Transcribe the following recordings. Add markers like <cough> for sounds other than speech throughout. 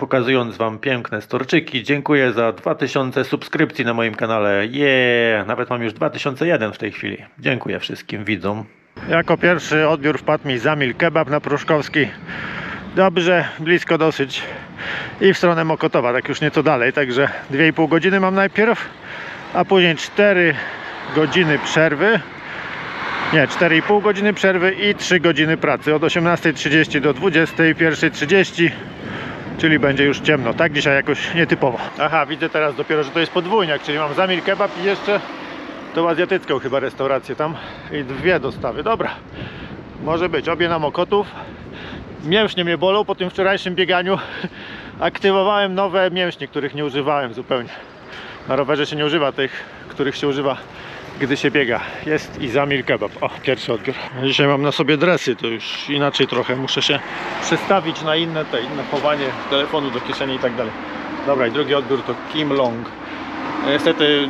pokazując Wam piękne storczyki. Dziękuję za 2000 subskrypcji na moim kanale. Jeee, nawet mam już 2001 w tej chwili. Dziękuję wszystkim widzom. Jako pierwszy odbiór wpadł mi Zamil Kebab na Pruszkowski. Dobrze, blisko dosyć. I w stronę Mokotowa, tak już nieco dalej. Także 2,5 godziny mam najpierw, a później 4 godziny przerwy. Nie, 4,5 godziny przerwy i 3 godziny pracy od 18.30 do 21.30 czyli będzie już ciemno. Tak dzisiaj jakoś nietypowo. Aha, widzę teraz dopiero, że to jest podwójniak, czyli mam zamil kebab i jeszcze tą azjatycką chyba restaurację tam i dwie dostawy. Dobra, może być. Obie na Mokotów. Mięśnie mnie bolą po tym wczorajszym bieganiu. <laughs> Aktywowałem nowe mięśnie, których nie używałem zupełnie. Na rowerze się nie używa tych, których się używa gdy się biega. Jest i zamil kebab. O, pierwszy odbiór. Dzisiaj mam na sobie dresy, to już inaczej trochę. Muszę się przestawić na inne te, inne chowanie telefonu do kieszeni i tak dalej. Dobra, i drugi odbiór to Kim Long. Niestety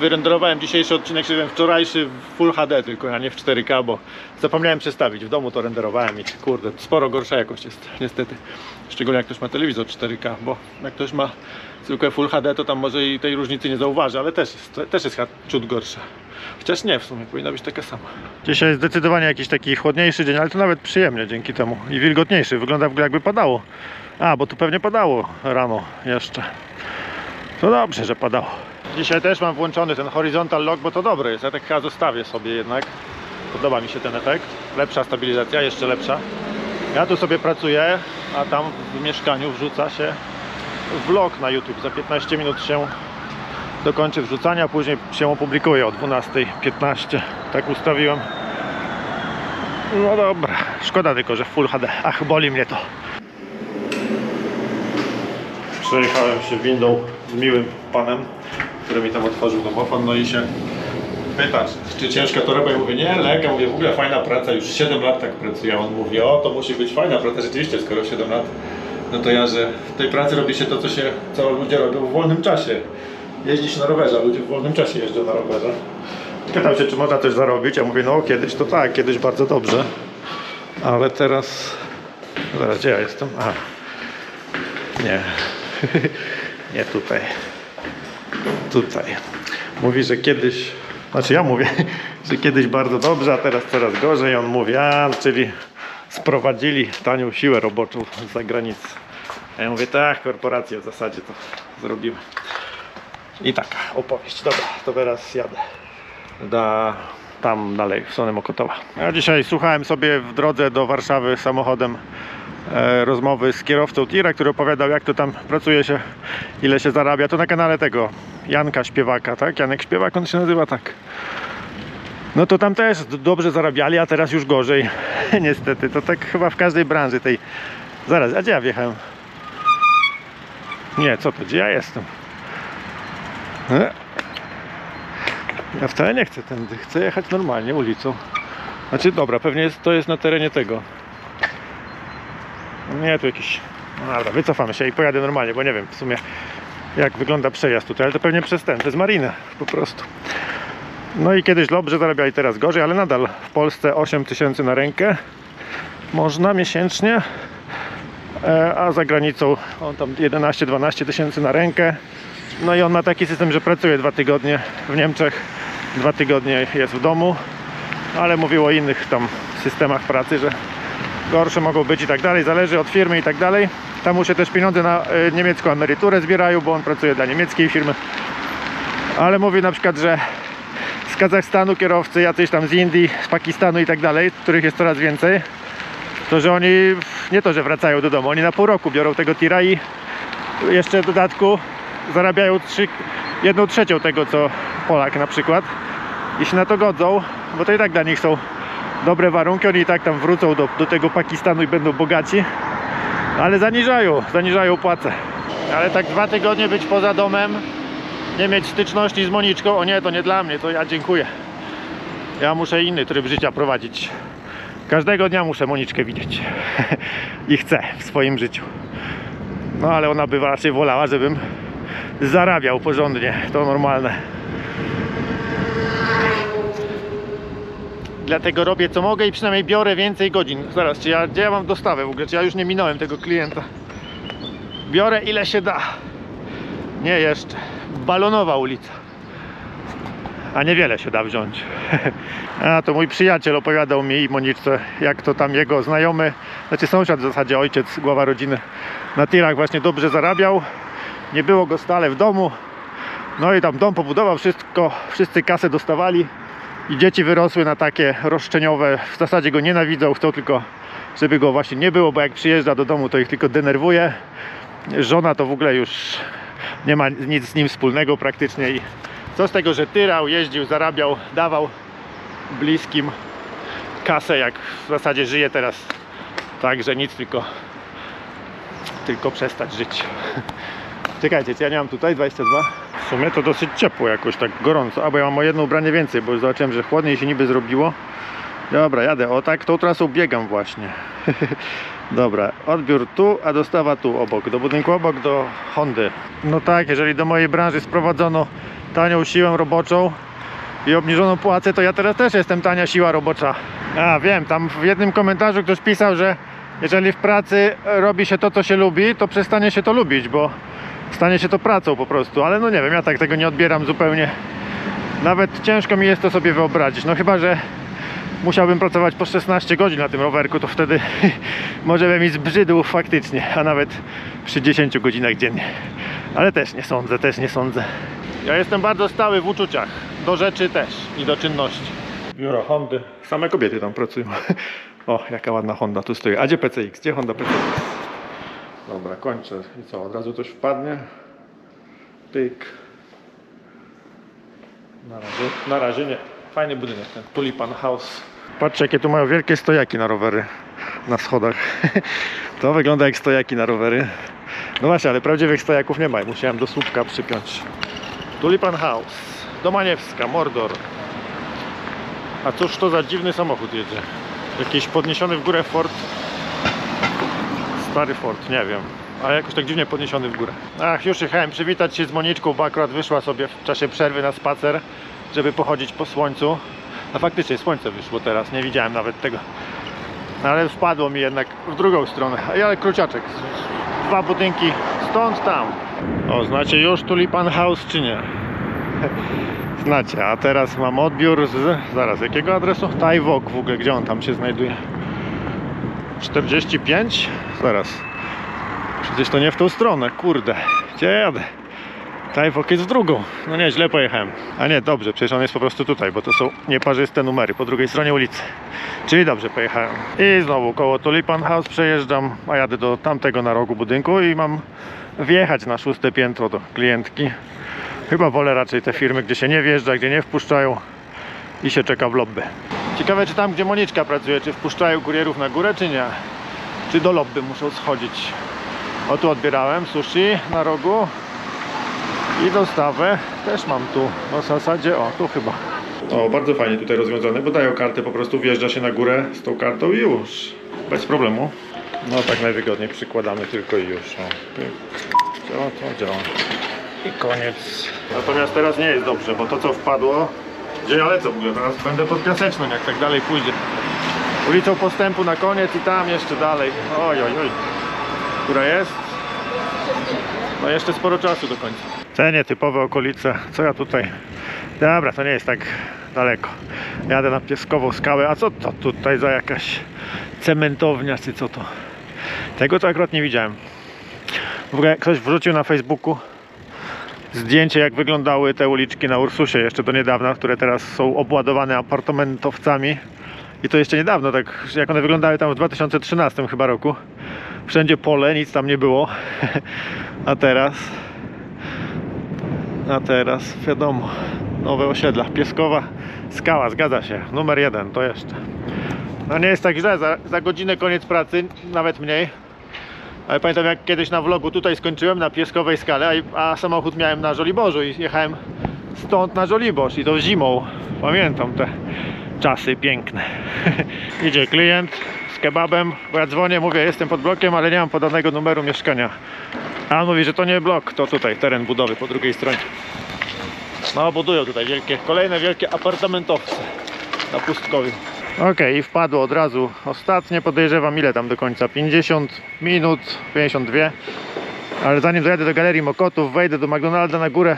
wyrenderowałem dzisiejszy odcinek, czyli wczorajszy w Full HD tylko, a nie w 4K, bo zapomniałem przestawić. W domu to renderowałem i kurde, sporo gorsza jakość jest, niestety. Szczególnie jak ktoś ma telewizor 4K, bo jak ktoś ma zwykłe Full HD, to tam może i tej różnicy nie zauważy, ale też jest, też jest ciut gorsza. Chociaż nie, w sumie powinna być taka sama. Dzisiaj zdecydowanie jakiś taki chłodniejszy dzień, ale to nawet przyjemnie dzięki temu. I wilgotniejszy, wygląda w ogóle jakby padało. A, bo tu pewnie padało rano jeszcze. To dobrze, że padało. Dzisiaj też mam włączony ten horizontal lock, bo to dobre jest. Ja tak chyba zostawię sobie jednak. Podoba mi się ten efekt. Lepsza stabilizacja, jeszcze lepsza. Ja tu sobie pracuję, a tam w mieszkaniu wrzuca się vlog na YouTube. Za 15 minut się dokończy wrzucania, później się opublikuje o 12.15. Tak ustawiłem. No dobra, szkoda tylko, że Full HD. Ach, boli mnie to. Przejechałem się windą z miłym panem, który mi tam otworzył domofon, no i się pyta, czy- ciężka to robię. Ja mówię, nie, lekka, mówię, w ogóle fajna praca, już 7 lat tak pracuję. On mówi, o, to musi być fajna praca, rzeczywiście, skoro 7 lat, no to ja, że w tej pracy robi się to, co się, co ludzie robią w wolnym czasie. Jeździć na rowerze, ludzie w wolnym czasie jeżdżą na rowerze. Pytał się, czy można też zarobić, ja mówię, no kiedyś to tak, kiedyś bardzo dobrze, ale teraz, zaraz, gdzie ja jestem? Aha. Nie. <laughs> Nie tutaj. Tutaj. Mówi, że kiedyś, znaczy ja mówię, <laughs> że kiedyś bardzo dobrze, a teraz coraz gorzej. On mówi, a czyli sprowadzili tanią siłę roboczą z zagranicy. A ja mówię, tak, korporacje w zasadzie to zrobiły. I taka opowieść. Dobra, to teraz jadę. Da, tam dalej, w stronę Mokotowa. Ja dzisiaj słuchałem sobie w drodze do Warszawy samochodem e, rozmowy z kierowcą tira, który opowiadał jak to tam pracuje się, ile się zarabia. To na kanale tego Janka Śpiewaka, tak? Janek Śpiewak, on się nazywa tak. No to tam też dobrze zarabiali, a teraz już gorzej. <laughs> Niestety, to tak chyba w każdej branży tej. Zaraz, a gdzie ja wjechałem? Nie, co to, gdzie ja jestem? E? Ja wcale nie chcę tędy, chcę jechać normalnie ulicą. Znaczy dobra, pewnie jest, to jest na terenie tego. Nie, tu jakiś. No dobra, wycofamy się i pojadę normalnie, bo nie wiem w sumie jak wygląda przejazd tutaj, ale to pewnie przez ten, przez marinę po prostu. No i kiedyś dobrze zarabiali, teraz gorzej, ale nadal w Polsce 8 tysięcy na rękę można miesięcznie, e, a za granicą on tam 11-12 tysięcy na rękę. No i on ma taki system, że pracuje dwa tygodnie w Niemczech, dwa tygodnie jest w domu, ale mówił o innych tam systemach pracy, że gorsze mogą być i tak dalej, zależy od firmy i tak dalej. Tam mu się też pieniądze na y, niemiecką emeryturę zbierają, bo on pracuje dla niemieckiej firmy. Ale mówi na przykład, że Kazachstanu kierowcy, jacyś tam z Indii, z Pakistanu i tak dalej, których jest coraz więcej, to że oni nie to, że wracają do domu, oni na pół roku biorą tego tira i jeszcze w dodatku zarabiają trzy, jedną trzecią tego, co Polak na przykład. I się na to godzą, bo to i tak dla nich są dobre warunki, oni i tak tam wrócą do, do tego Pakistanu i będą bogaci, ale zaniżają, zaniżają płacę. Ale tak dwa tygodnie być poza domem, nie mieć styczności z Moniczką, o nie, to nie dla mnie, to ja dziękuję. Ja muszę inny tryb życia prowadzić. Każdego dnia muszę Moniczkę widzieć <laughs> i chcę w swoim życiu. No ale ona by raczej wolała, żebym zarabiał porządnie, to normalne. Dlatego robię co mogę i przynajmniej biorę więcej godzin. Zaraz, czy ja, gdzie ja mam dostawę w ogóle? Czy ja już nie minąłem tego klienta? Biorę ile się da. Nie jeszcze. Balonowa ulica. A niewiele się da wziąć. <laughs> A to mój przyjaciel opowiadał mi i Moniczce, jak to tam jego znajomy, znaczy sąsiad w zasadzie, ojciec, głowa rodziny na tirach właśnie dobrze zarabiał. Nie było go stale w domu. No i tam dom pobudował, wszystko, wszyscy kasę dostawali i dzieci wyrosły na takie roszczeniowe. W zasadzie go nienawidzą, chcą tylko, żeby go właśnie nie było, bo jak przyjeżdża do domu, to ich tylko denerwuje. Żona to w ogóle już nie ma nic z nim wspólnego praktycznie i co z tego, że tyrał, jeździł, zarabiał, dawał bliskim kasę, jak w zasadzie żyje teraz tak, że nic, tylko tylko przestać żyć. <laughs> Czekajcie, ja nie mam tutaj 22? W sumie to dosyć ciepło jakoś, tak gorąco. Albo ja mam o jedno ubranie więcej, bo już zobaczyłem, że chłodniej się niby zrobiło. Dobra, jadę. O tak, tą trasą biegam właśnie. <laughs> Dobra, odbiór tu, a dostawa tu obok, do budynku obok, do Hondy. No tak, jeżeli do mojej branży sprowadzono tanią siłę roboczą i obniżoną płacę, to ja teraz też jestem tania siła robocza. A wiem, tam w jednym komentarzu ktoś pisał, że jeżeli w pracy robi się to, co się lubi, to przestanie się to lubić, bo stanie się to pracą po prostu. Ale no nie wiem, ja tak tego nie odbieram zupełnie. Nawet ciężko mi jest to sobie wyobrazić. No chyba, że musiałbym pracować po 16 godzin na tym rowerku, to wtedy <laughs> może by mi zbrzydł faktycznie, a nawet przy 10 godzinach dziennie. Ale też nie sądzę, też nie sądzę. Ja jestem bardzo stały w uczuciach, do rzeczy też i do czynności. Biuro Hondy, same kobiety tam pracują. <laughs> O, jaka ładna Honda tu stoi. A gdzie PCX? Gdzie Honda PCX? Dobra, kończę. I co, od razu coś wpadnie? Pyk. Na razie, na razie nie. Fajny budynek ten Tulipan House. Patrzcie jakie tu mają wielkie stojaki na rowery na schodach. <laughs> To wygląda jak stojaki na rowery. No właśnie, ale prawdziwych stojaków nie ma. Musiałem do słupka przypiąć. Tulipan House. Domaniewska, Mordor. A cóż to za dziwny samochód jedzie? Jakiś podniesiony w górę Ford. Stary Ford, nie wiem. Ale jakoś tak dziwnie podniesiony w górę. Ach, już jechałem przywitać się z Moniczką, bo akurat wyszła sobie w czasie przerwy na spacer, żeby pochodzić po słońcu. A faktycznie słońce wyszło teraz, nie widziałem nawet tego. Ale wpadło mi jednak w drugą stronę. A ja kruciaczek. Dwa budynki stąd tam. O, znacie już Tulipan House czy nie? <laughs> Znacie, a teraz mam odbiór z... Zaraz, jakiego adresu? Tajwok w ogóle, gdzie on tam się znajduje? 45? Zaraz. Przecież to nie w tą stronę, kurde. Gdzie jadę? Tajwok jest w drugą. No nie, źle pojechałem. A nie, dobrze, przecież on jest po prostu tutaj, bo to są nieparzyste numery po drugiej stronie ulicy. Czyli dobrze pojechałem. I znowu koło Tulipan House przejeżdżam, a jadę do tamtego na rogu budynku i mam wjechać na szóste piętro do klientki. Chyba wolę raczej te firmy, gdzie się nie wjeżdża, gdzie nie wpuszczają i się czeka w lobby. Ciekawe, czy tam, gdzie Moniczka pracuje, czy wpuszczają kurierów na górę, czy nie? Czy do lobby muszą schodzić? O, tu odbierałem sushi na rogu i dostawę też mam tu. No w zasadzie, o, tu chyba. O, bardzo fajnie tutaj rozwiązane, bo dają kartę, po prostu wjeżdża się na górę z tą kartą i już. Bez problemu. No tak najwygodniej przykładamy tylko i już. O, pyk. Działa to, działa. I koniec. Natomiast teraz nie jest dobrze, bo to co wpadło, gdzie ja lecę w ogóle, teraz będę pod Piaseczną, jak tak dalej pójdzie. Ulicą Postępu na koniec i tam jeszcze dalej. Oj, oj, oj. Która jest? No jeszcze sporo czasu do końca. Te nietypowe okolice. Co ja tutaj? Dobra, to nie jest tak daleko. Jadę na Pieskową Skałę. A co to tutaj za jakaś cementownia, czy co to? Tego to akurat nie widziałem. W ogóle ktoś wrzucił na Facebooku zdjęcie, jak wyglądały te uliczki na Ursusie jeszcze do niedawna, które teraz są obładowane apartamentowcami. I to jeszcze niedawno, tak jak one wyglądały tam w 2013 chyba roku. Wszędzie pole, nic tam nie było. <laughs> A teraz. A teraz wiadomo, nowe osiedla. Pieskowa skała, zgadza się. Numer jeden, to jeszcze. No nie jest tak źle, za, za godzinę koniec pracy, nawet mniej. Ale pamiętam jak kiedyś na vlogu tutaj skończyłem na Pieskowej Skale, a, a samochód miałem na Żoliborzu i jechałem stąd na Żoliborz i to zimą. Pamiętam te czasy piękne. <laughs> Idzie klient kebabem, bo ja dzwonię, mówię jestem pod blokiem, ale nie mam podanego numeru mieszkania. A on mówi, że to nie blok, to tutaj teren budowy po drugiej stronie. No budują tutaj wielkie, kolejne wielkie apartamentowce na pustkowiu. Okej, i wpadło od razu ostatnie, podejrzewam ile tam do końca, 50 minut, 52. Ale zanim dojadę do Galerii Mokotów, wejdę do McDonalda na górę,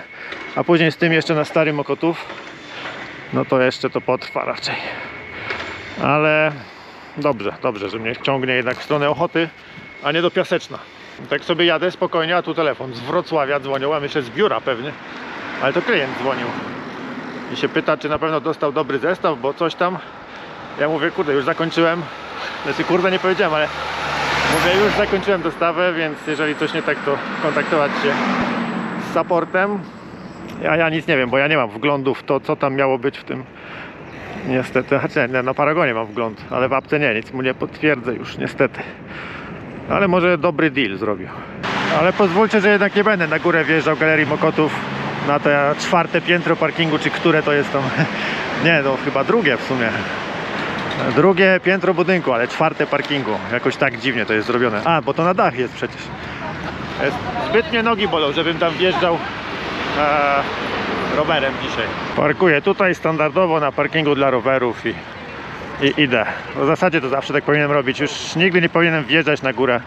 a później z tym jeszcze na Stary Mokotów, no to jeszcze to potrwa raczej. Ale dobrze, dobrze, że mnie ciągnie jednak w stronę Ochoty, a nie do Piaseczna. Tak sobie jadę spokojnie, a tu telefon z Wrocławia dzwonił, a myślę z biura pewnie, ale to klient dzwonił. I się pyta, czy na pewno dostał dobry zestaw, bo coś tam. Ja mówię, kurde, już zakończyłem. Znaczy, kurde, nie powiedziałem, ale mówię, już zakończyłem dostawę, więc jeżeli coś nie tak, to kontaktować się z supportem. Ja, ja nic nie wiem, bo ja nie mam wglądu w to, co tam miało być w tym. Niestety, znaczy nie, na Paragonie mam wgląd, ale w apce nie, nic mu nie potwierdzę już, niestety. Ale może dobry deal zrobił. Ale pozwólcie, że jednak nie będę na górę wjeżdżał Galerii Mokotów na to czwarte piętro parkingu, czy które to jest tam. <laughs> Nie, no chyba drugie w sumie. Drugie piętro budynku, ale czwarte parkingu. Jakoś tak dziwnie to jest zrobione. A, bo to na dach jest przecież. Jest, zbyt mnie nogi bolą, żebym tam wjeżdżał e, rowerem dzisiaj. Parkuję tutaj standardowo na parkingu dla rowerów i, i idę. W zasadzie to zawsze tak powinienem robić. Już nigdy nie powinienem wjeżdżać na górę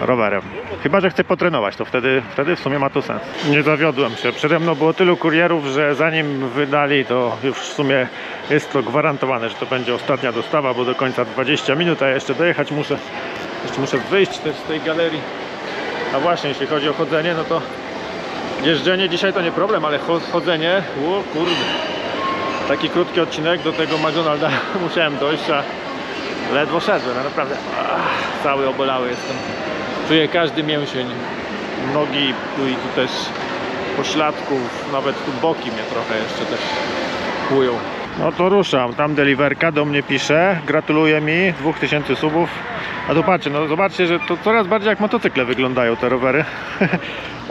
rowerem. Chyba, że chcę potrenować, to wtedy, wtedy w sumie ma to sens. Nie zawiodłem się. Przede mną było tylu kurierów, że zanim wydali, to już w sumie jest to gwarantowane, że to będzie ostatnia dostawa, bo do końca 20 minut, a ja jeszcze dojechać muszę. Jeszcze muszę wyjść też z tej galerii. A właśnie, jeśli chodzi o chodzenie, no to jeżdżenie dzisiaj to nie problem, ale cho- chodzenie, o kurde. Taki krótki odcinek do tego McDonalda <laughs> musiałem dojść, a ledwo szedłem, a naprawdę ach, cały obolały jestem. Czuję każdy mięsień, nogi tu i tu też pośladków, nawet tu boki mnie trochę jeszcze też kłują. No to ruszam, tam deliverka do mnie pisze, gratuluje mi 2000 subów. A tu patrzcie, no zobaczcie, że to coraz bardziej jak motocykle wyglądają te rowery. <laughs>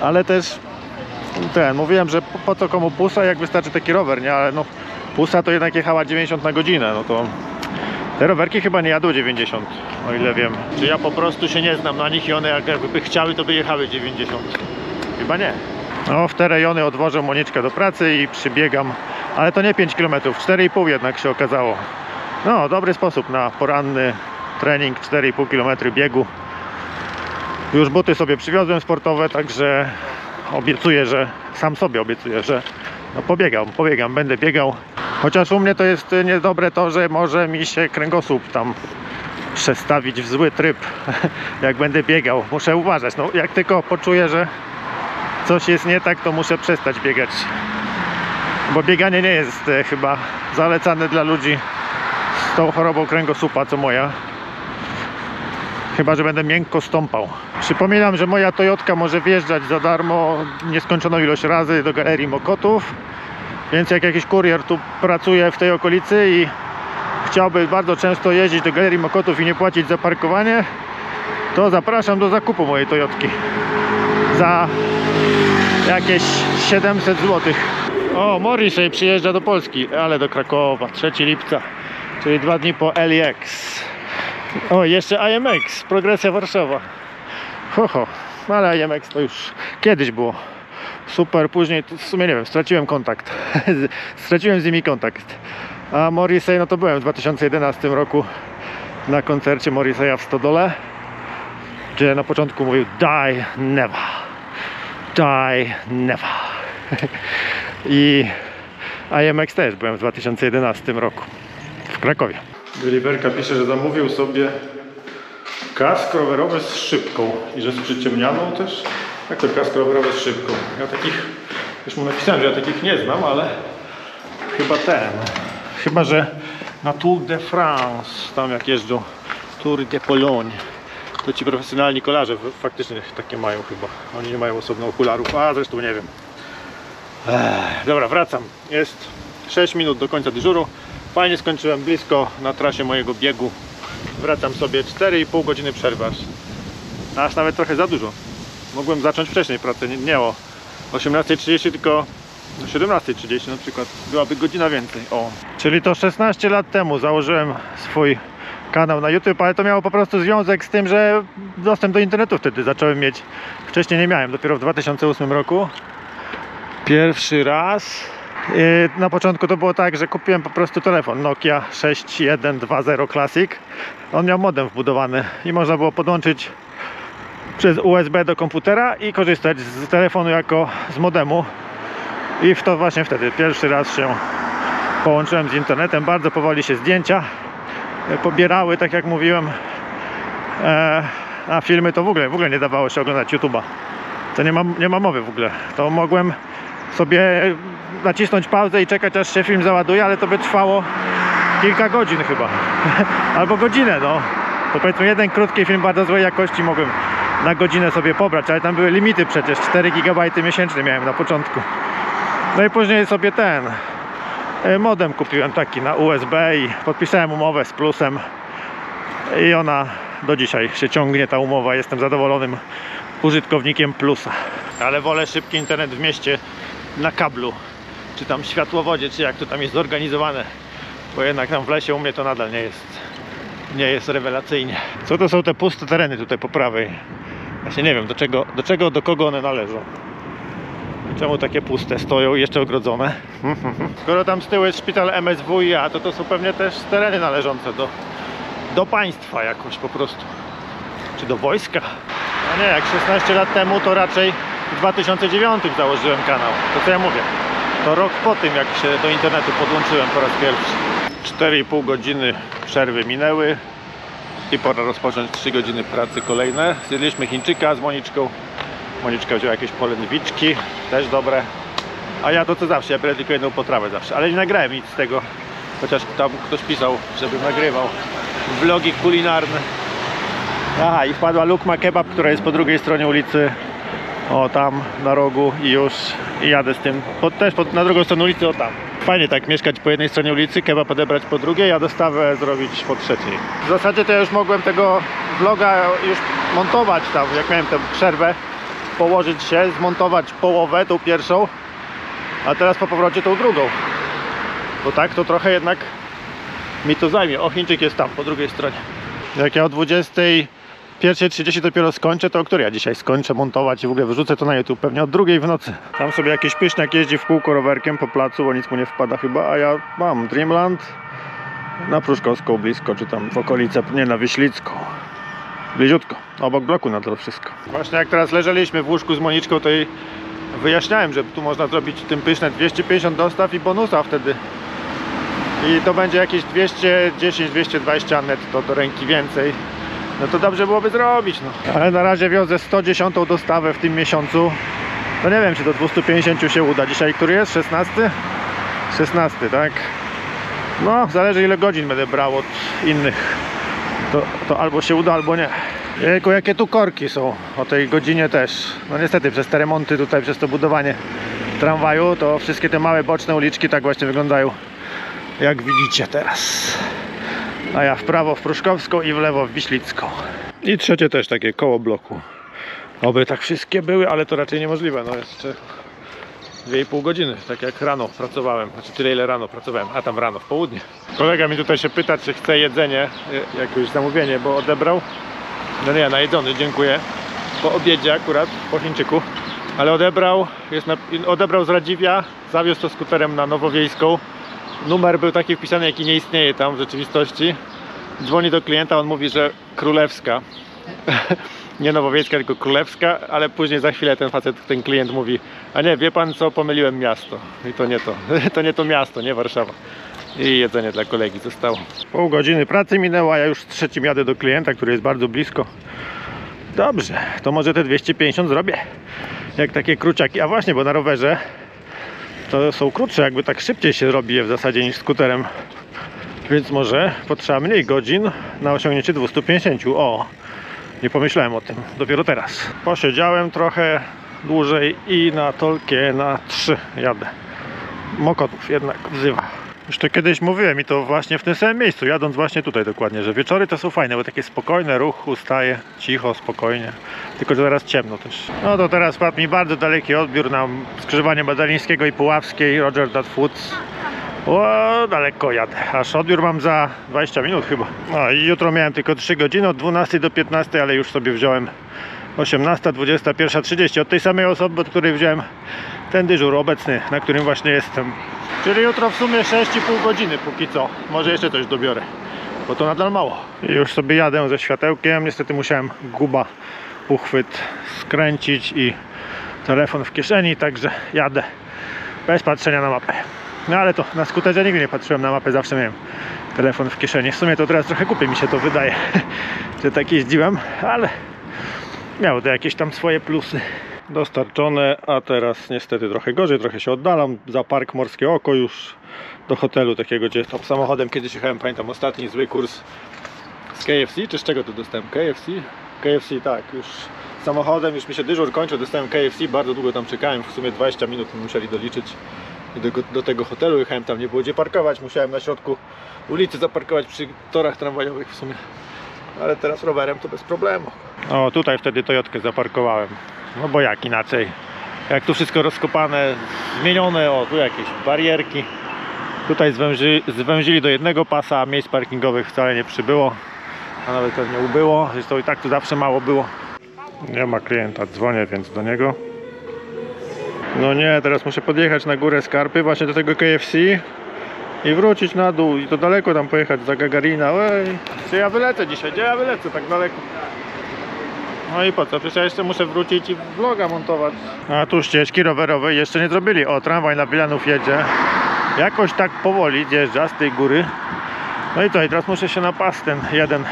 Ale też ten, mówiłem, że po, po co komu pusa, jak wystarczy taki rower, nie? Ale no pusa to jednak jechała 90 na godzinę, no to te rowerki chyba nie jadą 90, o ile wiem. Czy ja po prostu się nie znam na nich i one jak- jakby chciały, to by jechały 90. Chyba nie. No, w te rejony odwożę Moniczkę do pracy i przybiegam, ale to nie 5 km, 4,5 jednak się okazało. No, dobry sposób na poranny trening, 4,5 km biegu. Już buty sobie przywiozłem sportowe, także obiecuję, że sam sobie obiecuję, że no pobiegam, pobiegam, będę biegał. Chociaż u mnie to jest y, niedobre to, że może mi się kręgosłup tam przestawić w zły tryb, <laughs> jak będę biegał. Muszę uważać. No, jak tylko poczuję, że coś jest nie tak, to muszę przestać biegać. Bo bieganie nie jest e, chyba zalecane dla ludzi z tą chorobą kręgosłupa, co moja. Chyba, że będę miękko stąpał. Przypominam, że moja Toyotka może wjeżdżać za darmo nieskończoną ilość razy do Galerii Mokotów. Więc jak jakiś kurier tu pracuje w tej okolicy i chciałby bardzo często jeździć do Galerii Mokotów i nie płacić za parkowanie, to zapraszam do zakupu mojej Toyotki. Za jakieś 700 zł. O, Morrissey przyjeżdża do Polski, ale do Krakowa, 3 lipca, czyli dwa dni po LEX. O, jeszcze IMX, Progresja Warszawa. Ho, ho. Ale IMX to już kiedyś było. Super, później w sumie nie wiem, straciłem kontakt. <laughs> straciłem z nimi kontakt. A Morrissey, no to byłem w 2011 roku na koncercie Morrisseya w Stodole, gdzie na początku mówił Die Never. Die Never. <laughs> I IMX też byłem w 2011 roku w Krakowie. Deliverka pisze, że zamówił sobie kask rowerowy z szybką i że z przyciemnianą też. Jak to kask rowerowy z szybką? Ja takich, już mu napisałem, że ja takich nie znam, ale chyba ten. Chyba, że na Tour de France, tam jak jeżdżą Tour de Pologne, to ci profesjonalni kolarze faktycznie takie mają chyba. Oni nie mają osobno okularów, a zresztą nie wiem. Ech, dobra, wracam. Jest 6 minut do końca dyżuru. Fajnie skończyłem blisko na trasie mojego biegu. Wracam sobie 4,5 godziny przerwy aż. Aż nawet trochę za dużo. Mogłem zacząć wcześniej pracę, nie, nie o 18.30, tylko o 17.30 na przykład. Byłaby godzina więcej. O. Czyli to 16 lat temu założyłem swój kanał na YouTube, ale to miało po prostu związek z tym, że dostęp do internetu wtedy zacząłem mieć. Wcześniej nie miałem, dopiero w 2008 roku. Pierwszy raz. Yy, Na początku to było tak, że kupiłem po prostu telefon Nokia 6120 Classic. On miał modem wbudowany i można było podłączyć przez USB do komputera i korzystać z telefonu jako z modemu. I w to właśnie wtedy pierwszy raz się połączyłem z internetem. Bardzo powoli się zdjęcia e, pobierały, tak jak mówiłem. E, a filmy to w ogóle, w ogóle nie dawało się oglądać YouTube'a. To nie ma, nie ma mowy w ogóle. To mogłem sobie nacisnąć pauzę i czekać aż się film załaduje, ale to by trwało kilka godzin chyba. <laughs> Albo godzinę, no. To powiedzmy jeden krótki film bardzo złej jakości mogłem na godzinę sobie pobrać, ale tam były limity przecież, 4 GB miesięcznie miałem na początku. No i później sobie ten e, modem kupiłem taki na USB i podpisałem umowę z Plusem i ona do dzisiaj się ciągnie ta umowa. Jestem zadowolonym użytkownikiem Plusa. Ale wolę szybki internet w mieście na kablu, czy tam światłowodzie, czy jak to tam jest zorganizowane. Bo jednak tam w lesie u mnie to nadal nie jest, nie jest rewelacyjnie. Co to są te puste tereny tutaj po prawej? Właśnie nie wiem do czego, do czego, do kogo one należą. Czemu takie puste stoją jeszcze ogrodzone? <laughs> Skoro tam z tyłu jest szpital MSWiA, to to są pewnie też tereny należące do, do państwa jakoś po prostu. Czy do wojska. No nie, jak 16 lat temu to raczej w 2009 założyłem kanał. To co ja mówię? To rok po tym jak się do internetu podłączyłem po raz pierwszy. 4,5 godziny przerwy minęły i pora rozpocząć 3 godziny pracy kolejne. Zjedliśmy Chińczyka z Moniczką. Moniczka wzięła jakieś polędwiczki, też dobre. A ja to co zawsze, ja biorę tylko jedną potrawę zawsze. Ale nie nagrałem nic z tego, chociaż tam ktoś pisał, żebym nagrywał vlogi kulinarne. Aha, i wpadła Lukma Kebab, która jest po drugiej stronie ulicy. O, tam na rogu i już jadę z tym. Po, też po, na drugą stronę ulicy, o tam. Fajnie tak mieszkać po jednej stronie ulicy, kebab odebrać po drugiej, a dostawę zrobić po trzeciej. W zasadzie to ja już mogłem tego vloga już montować tam, jak miałem tę przerwę, położyć się, zmontować połowę, tą pierwszą, a teraz po powrocie tą drugą. Bo tak to trochę jednak mi to zajmie. O, Chińczyk jest tam, po drugiej stronie. Jak ja o 21.30 dopiero skończę, to o której ja dzisiaj skończę montować i w ogóle wyrzucę to na YouTube pewnie od drugiej w nocy. Tam sobie jakiś pyszniak jeździ w kółko rowerkiem po placu, bo nic mu nie wpada chyba, a ja mam Dreamland na Pruszkowską blisko, czy tam w okolice, nie na Wyślicką. Bliziutko, obok bloku na to wszystko. Właśnie jak teraz leżeliśmy w łóżku z Moniczką, to jej wyjaśniałem, że tu można zrobić tym pyszne 250 dostaw i bonusa wtedy i to będzie jakieś 210-220 netto do ręki więcej, no to dobrze byłoby zrobić. No. Ale na razie wiozę 110 dostawę w tym miesiącu. No nie wiem, czy do 250 się uda. Dzisiaj który jest? 16? 16, tak? No, zależy ile godzin będę brał od innych. To, to albo się uda, albo nie. Jejku, jakie tu korki są o tej godzinie też. No niestety przez te remonty tutaj, przez to budowanie tramwaju, to wszystkie te małe boczne uliczki tak właśnie wyglądają jak widzicie teraz. A ja w prawo w Pruszkowską i w lewo w Wiślicką. I trzecie też takie koło bloku. Oby tak wszystkie były, ale to raczej niemożliwe. No jeszcze 2,5 godziny, tak jak rano pracowałem. Znaczy tyle ile rano pracowałem, a tam rano w południe. Kolega mi tutaj się pyta, czy chce jedzenie, y, jakieś zamówienie, bo odebrał. No nie, najedzony, dziękuję. Po obiedzie akurat, po Chińczyku. Ale odebrał, jest na, odebrał z Radziwia, zawiózł to skuterem na Nowowiejską numer był taki wpisany, jaki nie istnieje tam w rzeczywistości. Dzwoni do klienta, on mówi, że królewska. <laughs> nie nowowiejska, tylko królewska, ale później za chwilę ten facet, ten klient mówi, a nie, wie pan co, pomyliłem miasto. I to nie to. <laughs> to nie to miasto, nie Warszawa. I jedzenie dla kolegi zostało. Pół godziny pracy minęła, ja już z trzecim jadę do klienta, który jest bardzo blisko. Dobrze, to może te 250 zrobię. Jak takie kruciaki. A właśnie, bo na rowerze to są krótsze, jakby tak szybciej się robi je w zasadzie niż skuterem. Więc może potrzeba mniej godzin na osiągnięcie 250. O, nie pomyślałem o tym, dopiero teraz. Posiedziałem trochę dłużej i na Tolkie na 3 jadę. Mokotów jednak wzywa. Już to kiedyś mówiłem i to właśnie w tym samym miejscu, jadąc właśnie tutaj dokładnie, że wieczory to są fajne, bo takie spokojne, ruch ustaje, cicho, spokojnie. Tylko, że teraz ciemno też. No to teraz padł mi bardzo daleki odbiór na skrzyżowanie Badalińskiego i Puławskiej, Roger That Foods. O, daleko jadę. Aż odbiór mam za 20 minut chyba. No i jutro miałem tylko 3 godziny od 12 do 15, ale już sobie wziąłem 18, 21, 30 od tej samej osoby, od której wziąłem ten dyżur obecny, na którym właśnie jestem. Czyli jutro w sumie 6,5 godziny póki co. Może jeszcze coś dobiorę, bo to nadal mało. Już sobie jadę ze światełkiem. Niestety musiałem guba półchwyt skręcić i telefon w kieszeni, także jadę bez patrzenia na mapę. No ale to na skuterze nigdy nie patrzyłem na mapę, zawsze miałem telefon w kieszeni. W sumie to teraz trochę głupie mi się to wydaje, <laughs> że tak jeździłem, ale miało to jakieś tam swoje plusy. Dostarczone, a teraz niestety trochę gorzej, trochę się oddalam za park Morskie Oko już do hotelu takiego, gdzie tam samochodem kiedyś jechałem, pamiętam ostatni zły kurs z KFC, czy z czego to dostałem? KFC? KFC, tak, już samochodem, już mi się dyżur kończył, dostałem KFC, bardzo długo tam czekałem, w sumie 20 minut mi musieli doliczyć do, do tego hotelu, jechałem tam, nie było gdzie parkować, musiałem na środku ulicy zaparkować przy torach tramwajowych w sumie, ale teraz rowerem to bez problemu. O, tutaj wtedy Toyotkę zaparkowałem, no bo jak inaczej, jak tu wszystko rozkopane, zmienione, o tu jakieś barierki, tutaj zwęży, zwęzili do jednego pasa, a miejsc parkingowych wcale nie przybyło, a nawet pewnie ubyło, zresztą i tak tu zawsze mało było. Nie ma klienta, dzwonię więc do niego. No nie, teraz muszę podjechać na górę Skarpy, właśnie do tego KFC i wrócić na dół i to daleko tam pojechać za Gagarina. Ej, gdzie ja wylecę dzisiaj? Gdzie ja wylecę tak daleko? No i po co? Przecież ja jeszcze muszę wrócić i vloga montować. A tu ścieżki rowerowej jeszcze nie zrobili. O, tramwaj na Wilanów jedzie. Jakoś tak powoli zjeżdża z tej góry. No i to, i teraz muszę się na pas ten jeden.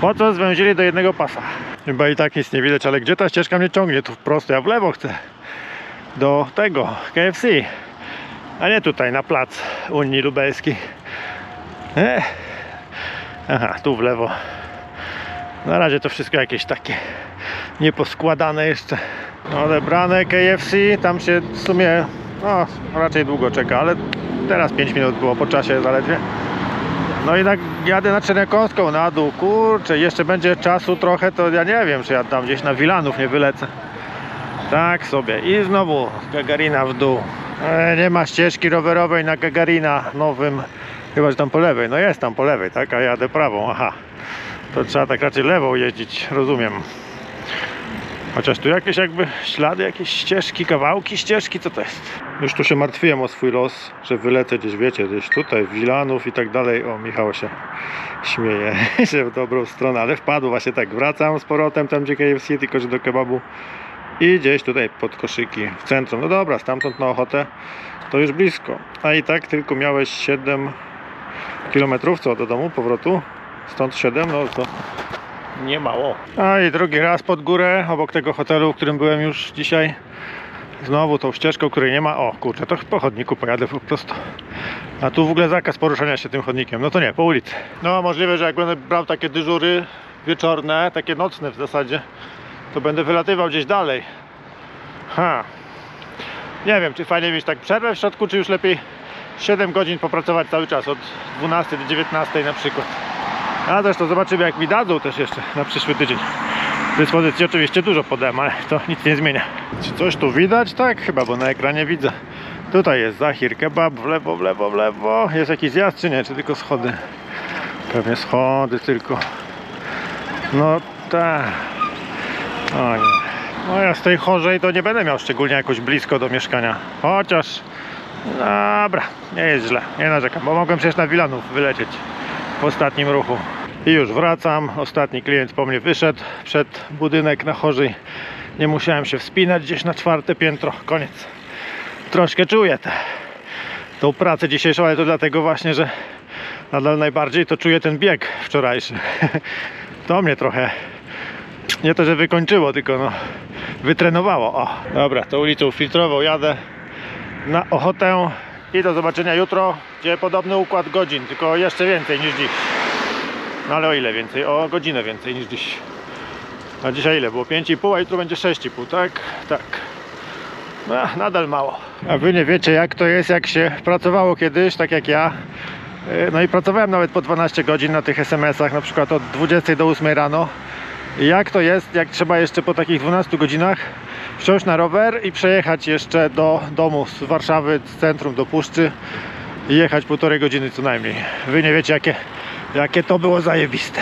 Po co zwęzili do jednego pasa? Chyba i tak nic nie widać, ale gdzie ta ścieżka mnie ciągnie? Tu prosto, ja w lewo chcę. Do tego, KFC. A nie tutaj, na plac Unii Lubelskiej. Ech. Aha, tu w lewo. Na razie to wszystko jakieś takie nieposkładane jeszcze. Odebrane KFC, tam się w sumie no, raczej długo czeka, ale teraz 5 minut było po czasie zaledwie. No i tak jadę na Czerniakowską na dół, kurczę, jeszcze będzie czasu trochę, to ja nie wiem, czy ja tam gdzieś na Wilanów nie wylecę. Tak sobie i znowu Gagarina w dół. E, nie ma ścieżki rowerowej na Gagarina nowym, chyba że tam po lewej, no jest tam po lewej, tak, a jadę prawą, aha. To trzeba tak raczej lewą jeździć, rozumiem. Chociaż tu jakieś jakby ślady, jakieś ścieżki, kawałki ścieżki, co to jest? Już tu się martwiłem o swój los, że wylecę gdzieś, wiecie, gdzieś tutaj, w Wilanów i tak dalej. O, Michał się śmieje, <laughs> że w dobrą stronę, ale wpadł właśnie tak. Wracam z powrotem tam, gdzie KFC, tylko że do kebabu. I gdzieś tutaj pod koszyki w centrum. No dobra, stamtąd na ochotę to już blisko. A i tak tylko miałeś 7 kilometrów co do domu, powrotu. Stąd 7, no to nie mało. A i drugi raz pod górę, obok tego hotelu, w którym byłem już dzisiaj. Znowu tą ścieżką, której nie ma. O kurczę, to po chodniku pojadę po prostu. A tu w ogóle zakaz poruszania się tym chodnikiem. No to nie, po ulicy. No możliwe, że jak będę brał takie dyżury wieczorne, takie nocne w zasadzie, to będę wylatywał gdzieś dalej. Ha. Nie wiem, czy fajnie mieć tak przerwę w środku, czy już lepiej 7 godzin popracować cały czas, od 12 do 19 na przykład. A zresztą zobaczymy jak mi dadzą też jeszcze na przyszły tydzień. Dyspozycji oczywiście dużo podałem, ale to nic nie zmienia. Czy coś tu widać? Tak, chyba, bo na ekranie widzę. Tutaj jest Zahir Kebab, w lewo, w lewo, w lewo. Jest jakiś zjazd czy nie? Czy tylko schody? Pewnie schody tylko. No tak. O nie. No ja z tej chorzej to nie będę miał szczególnie jakoś blisko do mieszkania. Chociaż... Dobra, nie jest źle, nie narzekam, bo mogłem przecież na Wilanów wylecieć ostatnim ruchu. I już wracam. Ostatni klient po mnie wyszedł przed budynek na Chorzej. Nie musiałem się wspinać gdzieś na czwarte piętro. Koniec. Troszkę czuję tę pracę dzisiejszą, ale to dlatego właśnie, że nadal najbardziej to czuję ten bieg wczorajszy. <laughs> To mnie trochę nie to, że wykończyło, tylko no wytrenowało. O. Dobra, to ulicą filtrową jadę na ochotę i do zobaczenia jutro, gdzie podobny układ godzin, tylko jeszcze więcej niż dziś. No ale o ile więcej? O godzinę więcej niż dziś. A dzisiaj ile było? 5,5, a jutro będzie 6,5, tak? Tak. No, nadal mało. A wy nie wiecie jak to jest, jak się pracowało kiedyś, tak jak ja. Yy, No i pracowałem nawet po 12 godzin na tych SMS-ach, na przykład od 20 do 8 rano. Jak to jest, jak trzeba jeszcze po takich 12 godzinach wsiąść na rower i przejechać jeszcze do domu z Warszawy, z centrum do Puszczy i jechać półtorej godziny co najmniej. Wy nie wiecie jakie, jakie to było zajebiste.